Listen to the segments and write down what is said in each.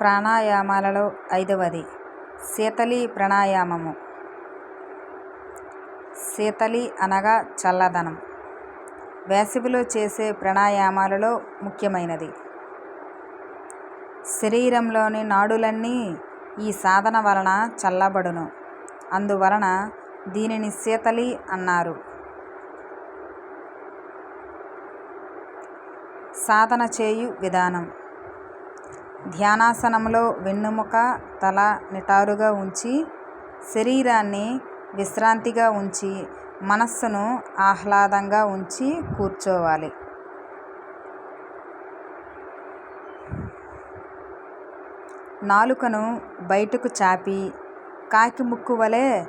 ప్రాణాయామాలలో ఐదవది. శీతలి ప్రాణాయామము. శీతలి అనగా చల్లదనం. వేసవిలో చేసే ప్రాణాయామాలలో ముఖ్యమైనది. శరీరంలోని నాడులన్నీ ఈ సాధన వలన చల్లబడును. అందువలన దీనిని శీతలి అన్నారు. సాధన చేయు విధానం. ధ్యానాసనంలో వెన్నుముక తల నిటారుగా ఉంచి శరీరాన్ని విశ్రాంతిగా ఉంచి మనస్సును ఆహ్లాదంగా ఉంచి కూర్చోవాలి. నాలుకను బయటకు చాపి కాకి ముక్కు వలె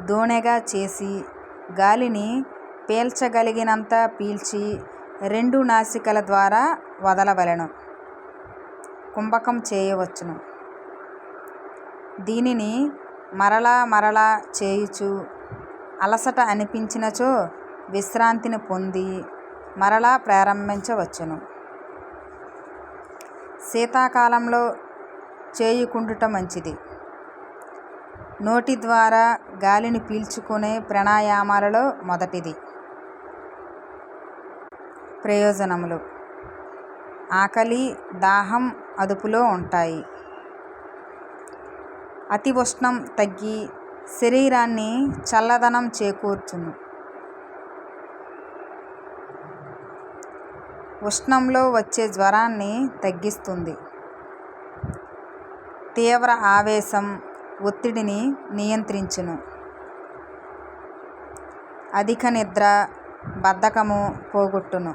దూనెగా చేసి గాలిని పీల్చగలిగినంత పీల్చి రెండు నాసికల ద్వారా వదలవలెను. కుంభకం చేయవచ్చును. దీనిని మరలా మరలా చేయుచు అలసట అనిపించినచో విశ్రాంతిని పొంది మరలా ప్రారంభించవచ్చును. శీతాకాలంలో చేయుకుండుట మంచిది. నోటి ద్వారా గాలిని పీల్చుకునే ప్రాణాయామాలలో మొదటిది. ప్రయోజనములు. ఆకలి దాహం అదుపులో ఉంటాయి. అతి ఉష్ణం తగ్గి శరీరాన్ని చల్లదనం చేకూర్చును. ఉష్ణంలో వచ్చే జ్వరాన్ని తగ్గిస్తుంది. తీవ్ర ఆవేశం ఒత్తిడిని నియంత్రించును. అధిక నిద్ర బద్ధకము పోగొట్టును.